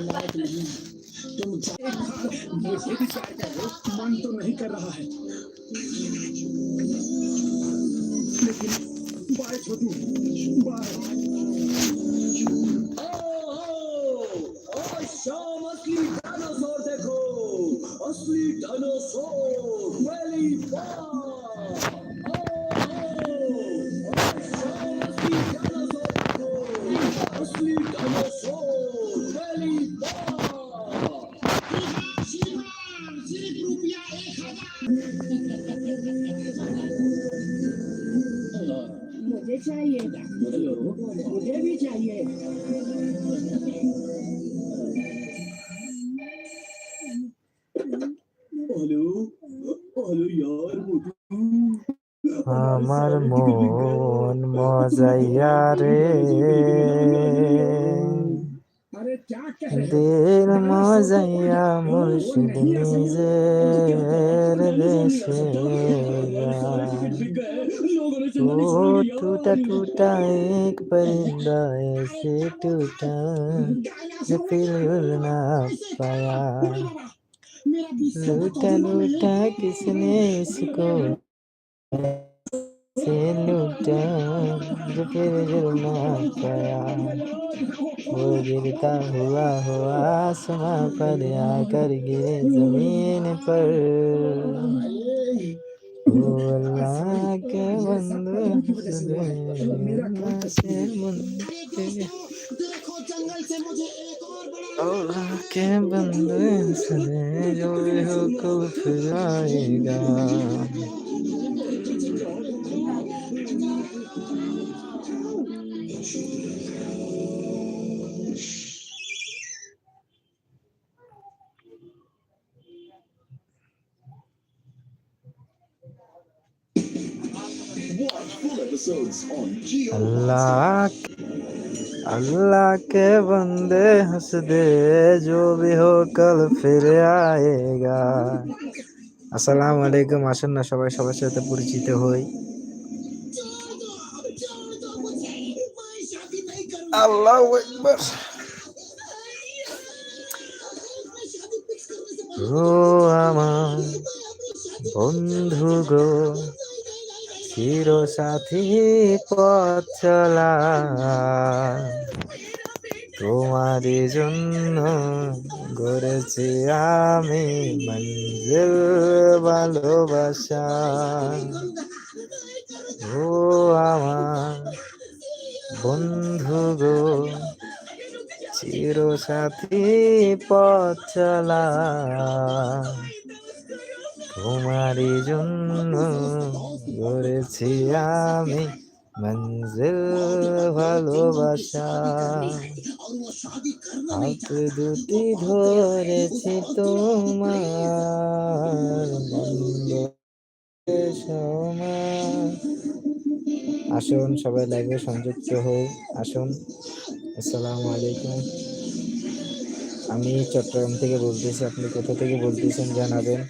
लायक नहीं है तुम ये भी क्या करो मन तो नहीं कर रहा है लेकिन बाय छोटू बाय असली डायनासोर देखो असली डायनासोर वेली असली मुझे चाहिए मुझे भी चाहिए हेलो हेलो यार मोटू আমার মন মজাইয়া রে দিল মজাইয়া মুর্শিদ নিজের দেশে যায়। लोगों ने वो टूटा टूटा एक परिंदा ऐसे टूटा जो फिर उड़ ना पाया लूटा लूटा किसने इसको से लूटा फिर जुड़ ना पाया। वो गिरता हुआ हुआ आसमां पर आकर गिरे ज़मीन पर। के बंदे से के बंदे, सुने जो अल्लाह अल्लाह के बंदे हंस दे जो भी हो कल फिर आएगा আসসালামু আলাইকুম আসুন না সবাই সবার সাথে পরিচিত হই আল্লাহ একবার ও আমার বন্ধু গো চির সাথী পথ চলা। তোমারই জন্য গড়েছি আমি মঞ্জিল ভালোবাসা। ও আমার বন্ধু গো, চির সাথী পথ চলা। তোমারই জন্য গড়েছি আমি মঞ্জিল ভালোবাসা। দুটি ধরেছি তোমার আসুন সবাই লাইভে সংযুক্ত হই, আসুন। আসসালামু আলাইকুম। আমি চট্টগ্রাম থেকে বলতেছি, আপনি কোথা থেকে বলতেছেন জানাবেন।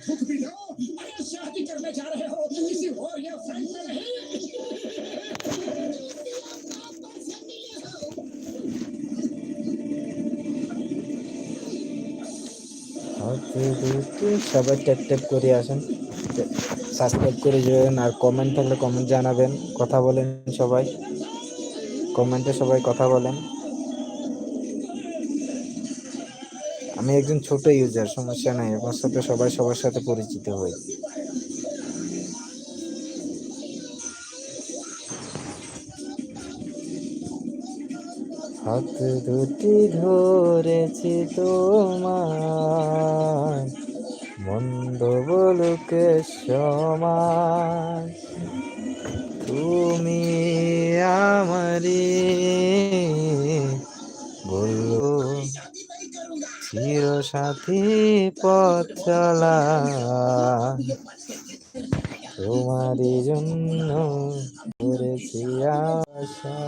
সবাই ট্যাপ ট্যাপ করে আসেন। সাবস্ক্রাইব করে যাবেন আর কমেন্ট থাকলে কমেন্ট জানাবেন, কথা বলেন সবাই। কমেন্টে সবাই কথা বলেন। আমি একজন ছোট ইউজার সমস্যা নাই, আমার সাথে সবাই সবার সাথে পরিচিত হই। হাত দুটি ধরেছি তোমার মন্দ বলুকে সমান তুমি আমারি বলল চির সাথী পথ চলা, তোমারই জন্য করেছি আশা।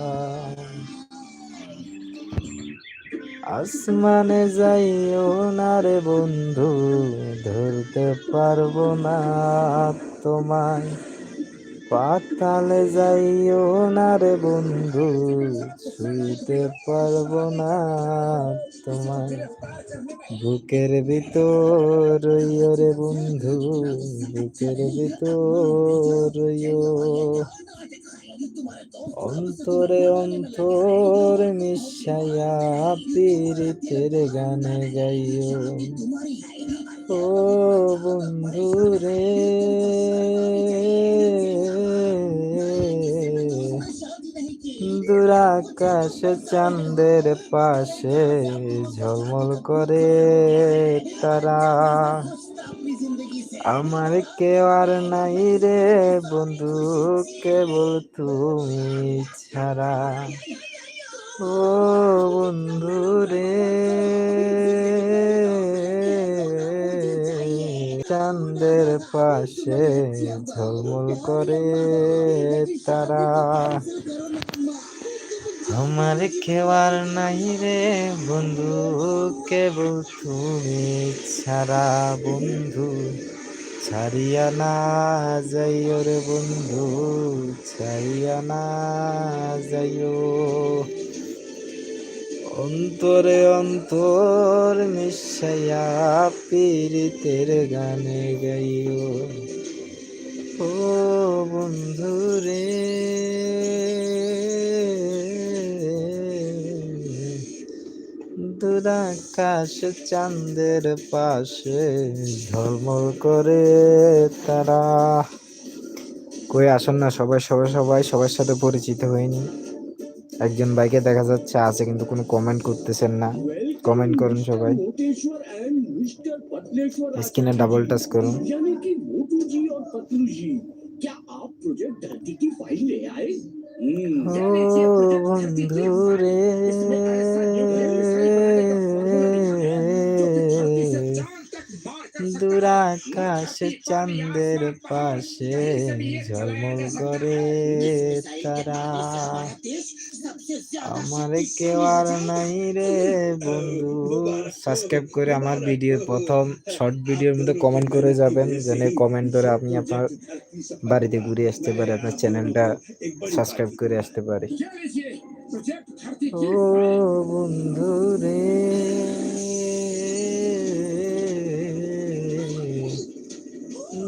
আসমানে যাইও না রে বন্ধু ধরতে পারব না তোমায়। পাতালে যাইও না রে বন্ধু ছুঁইতে পারব না তোমার বুকের ভিতর রইও রে বন্ধু, বুকের ভিতর অন্তরে অন্তর মিশাইয়া পীড়িতের গানে গাইও। ও বন্ধু রে দুরাকাশ চাঁদের পাশে ঝলমল করে তারা। আমার কেউ আর নাই রে বন্ধু, কেবল তুমি ছাড়া। ও বন্ধু রে, চাঁদের পাশে ঝলমল করে তারা। আমার খেওয়ার নাই রে বন্ধু, কেবল তুমি ছাড়া বন্ধু। ছাড়িয়া না যাইও রে বন্ধু, ছাড়িয়া না যাইও। অন্তরে অন্তর মিশাইয়া পীড়িতের গানে গাইও। ও বন্ধু রে আকাশ চাঁদের পাশে ঝলমল করে তারা। কই আসুন না সবাই সবাই সবাই সবার সাথে পরিচিত হয়নি একজন বাইকে দেখা যাচ্ছে আছে কিন্তু কোনো কমেন্ট করতেছেন না। কমেন্ট করুন সবাই। স্ক্রিনে ডাবল টাচ করুন। ও আকাশ আকাশে চাঁদের পাশে ঝলমল করে তারা। আমার কেউ আর নাই রে বন্ধু। সাবস্ক্রাইব করে আমার ভিডিও প্রথম শর্ট ভিডিওর মধ্যে কমেন্ট করে যাবেন। যেন কমেন্ট করে আপনি আপনার বাড়িতে ঘুরে আসতে পারি আপনার চ্যানেলটা সাবস্ক্রাইব করে আসতে পারি। ও বন্ধু রে।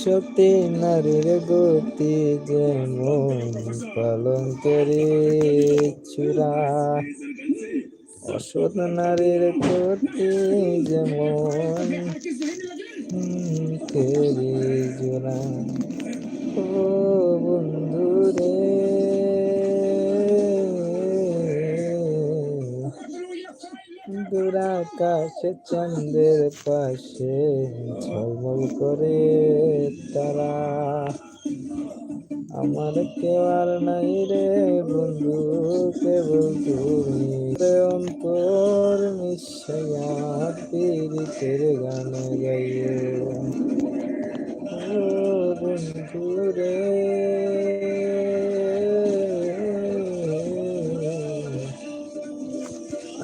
সত্যি নারীর গতি যেমন পালন করে চূড়া। অসৎ নারীর গতি যেমন ও বন্ধু রে দুরাকাশ চন্দ্রের পাশে ঝলমল করে তারা। আমার কেউ আর নাই রে বন্ধু, কেবল তুমি। অন্তর মিশাইয়া গান গাইয়ে বন্ধু রে।